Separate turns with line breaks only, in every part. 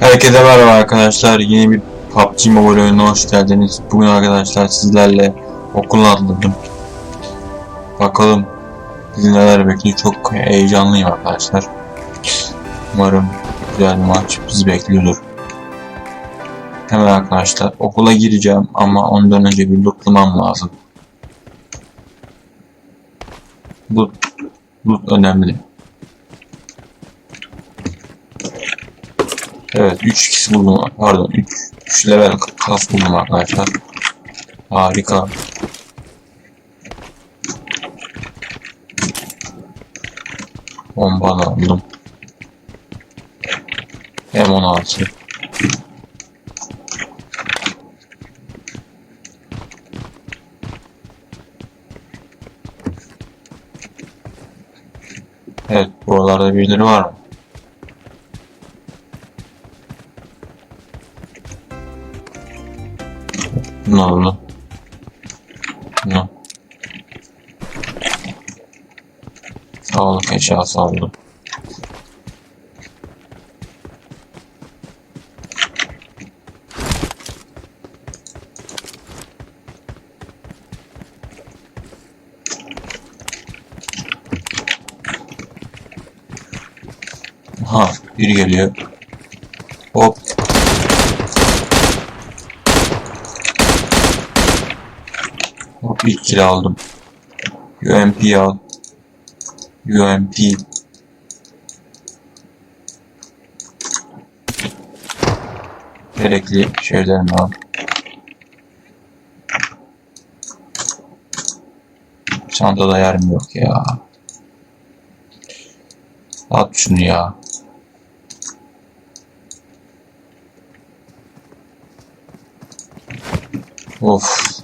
Herkese merhaba arkadaşlar. Yeni bir PUBG Mobile oyununa hoş geldiniz. Bugün arkadaşlar sizlerle okula atladım. Bakalım bizi neler bekliyor. Çok heyecanlıyım arkadaşlar. Umarım güzel bir maç bizi bekliyordur. Hemen arkadaşlar okula gireceğim ama ondan önce bir lootlamam lazım. Loot, loot önemli. Evet 3 kişi buldum. Pardon 3 3 level kas buldum arkadaşlar. Harika. Bomba aldım. M16. Evet buralarda birileri var mı? Ne oldu? Ne? Sağlık eşyası aldım. Ha, biri geliyor. Hop. İlk kill aldım. UMP al. UMP. Gerekli şeylerimi al. Çantada yerim yok ya. At şunu ya. Of.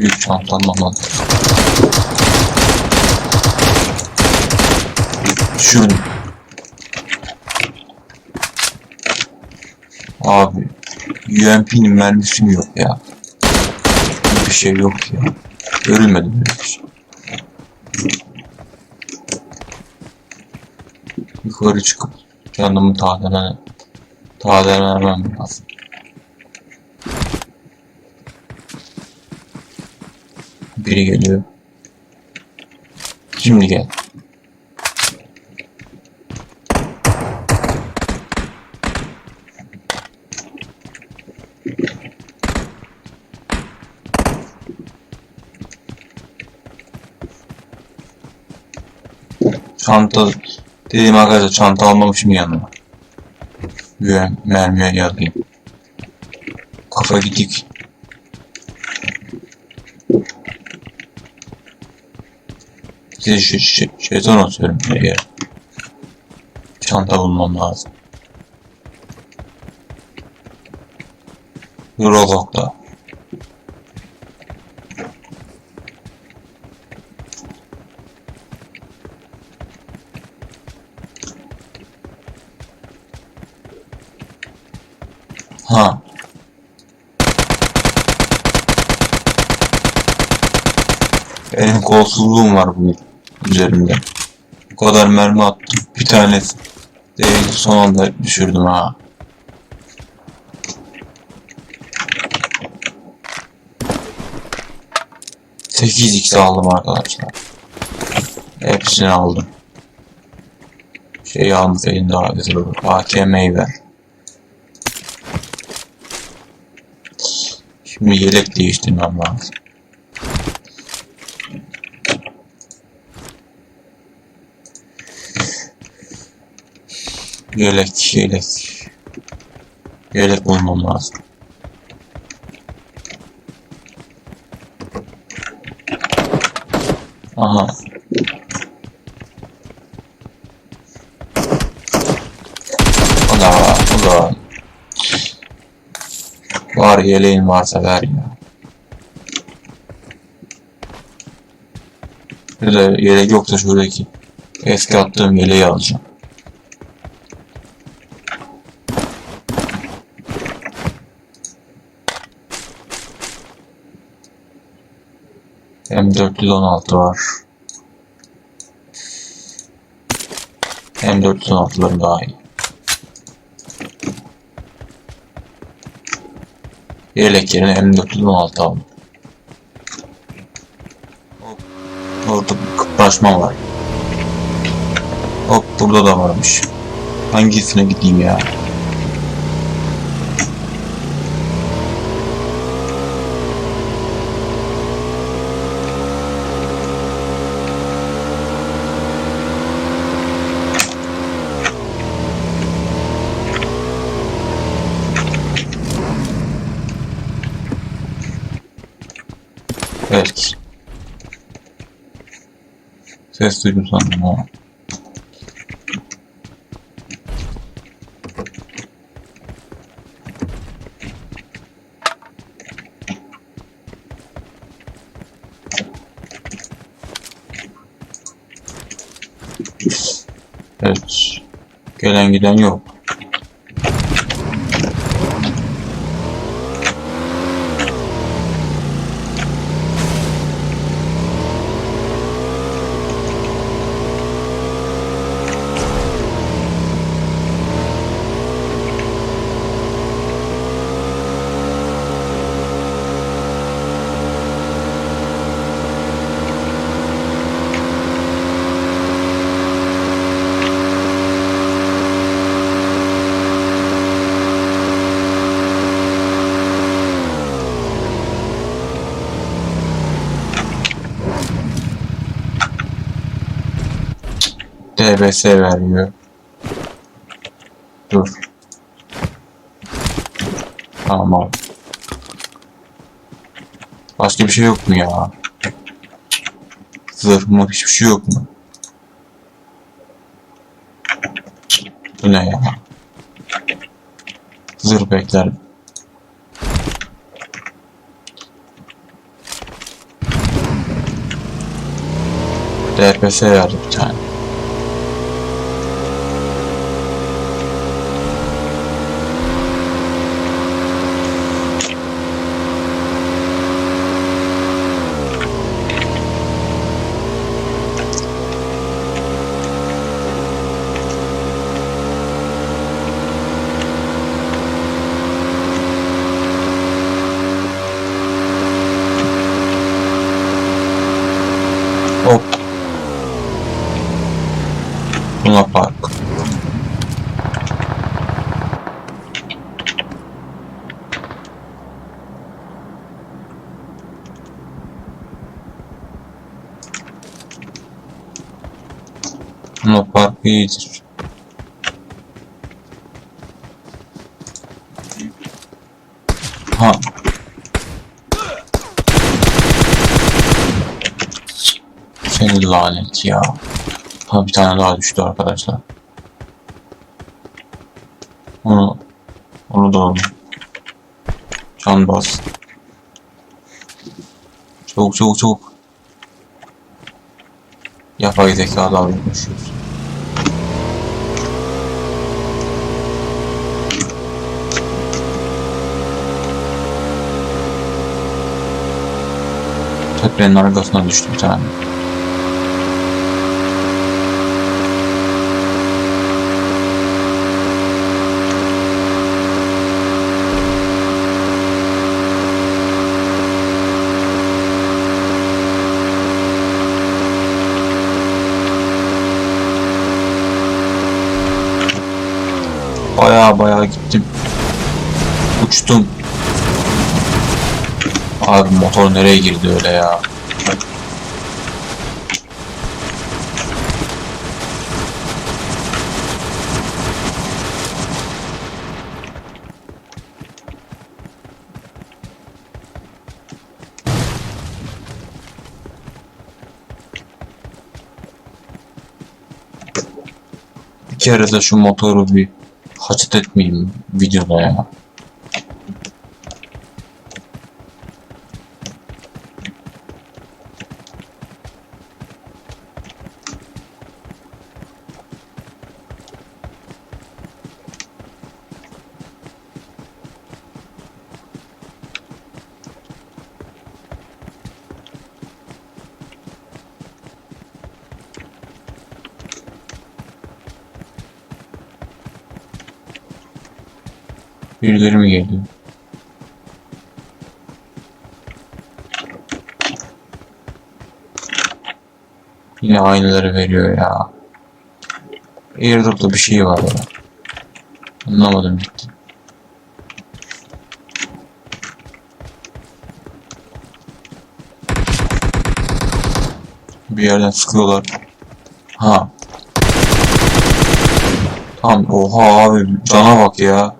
Büyük çantam aman. Düşürdüm. Abi. UMP'nin mermisi mi yok ya? Bir şey yok ya. Görülmedi böyle bir şey. Yukarı çıkıp canımı tazelene tazelemem lazım. Biri geliyor. Şimdi gel. Çanta dediğim arkadaşlar çanta almamışım yanıma. Ve mermiye yazayım. Kafa gidik. Size şu şey, şeytan atıyorum ya. Çanta bulmam lazım. Eurolog'da. Ha. Benim kolsuzluğum var bu üzerimde. Bu kadar mermi attım. Bir tanesi değil son anda düşürdüm ha. Sekiz x aldım arkadaşlar. Hepsini aldım. Şey almasaydım daha güzel olur. AKM'yi. Şimdi yelek değiştirmem lazım. Yelek, yelek. Yelek bulmam lazım. Aha. O da var, da yeleğin varsa ver ya. Bir de yelek yoksa şuradaki eski attığım yeleği alacağım. M416 var. M416'larım daha iyi. Yelek yerine M416 aldım. Orada kıpraşma var. Hop burada da varmış. Hangisine gideyim ya? Belki. Ses duydum sandım ama. Evet. Gelen giden yok. DBS veriyor. Dur. Tamam. Başka bir şey yok mu ya? Zırh mı hiçbir şey yok mu? Bu ne ya? Zırh beklerim. DPS verdi bir tane. Luna Park iyidir. Ha. Seni lanet ya. Ha bir tane daha düştü arkadaşlar. Onu onu da alın. Can bas. Çabuk çabuk çabuk. Yapay zeka dalga Tepenin arkasına düştü bir tane. Baya baya gittim. Uçtum. Abi motor nereye girdi öyle ya? Bir kere de şu motoru bir haçet etmeyeyim videoda ya. Birileri mi geliyor? Yine aynıları veriyor ya. Airdrop'ta bir şey var ya. Anlamadım gitti. Bir yerden sıkıyorlar. Ha. Tam oha abi cana bak ya.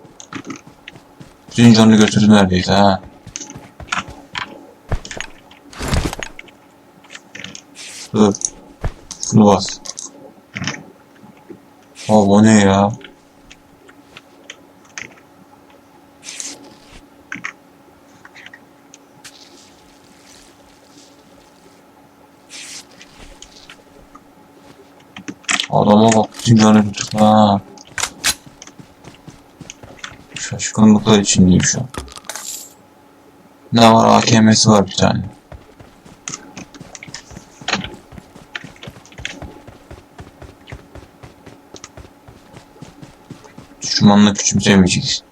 Ha. Dur. Şunu bas. Abi o ne ya? Adama bak bütün canı götürdü ha. Şaşkınlıklar içindeyim şu an. Ne var? AKM'si var bir tane. Düşmanla küçümsemeyeceksin.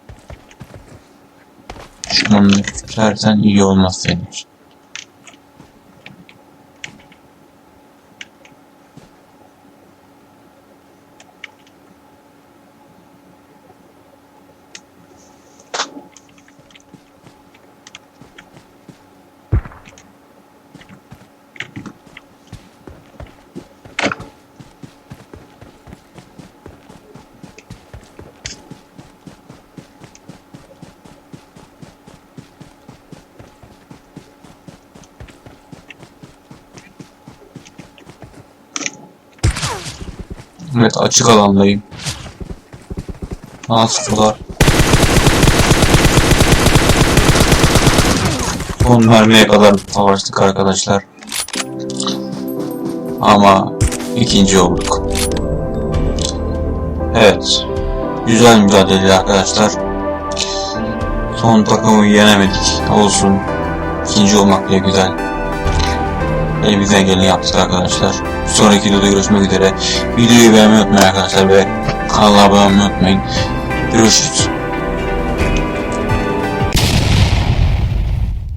Düşmanla küçümsersen iyi olmaz senin için. Evet açık alandayım. Aa sıfırlar. Son mermiye kadar savaştık arkadaşlar. Ama ikinci olduk. Evet. Güzel mücadele arkadaşlar. Son takımı yenemedik. Olsun. İkinci olmak bile güzel. Elimizden geleni yaptık arkadaşlar. Sonraki videoda görüşmek üzere. Videoyu beğenmeyi unutmayın arkadaşlar ve kanala abone olmayı unutmayın. Görüşürüz.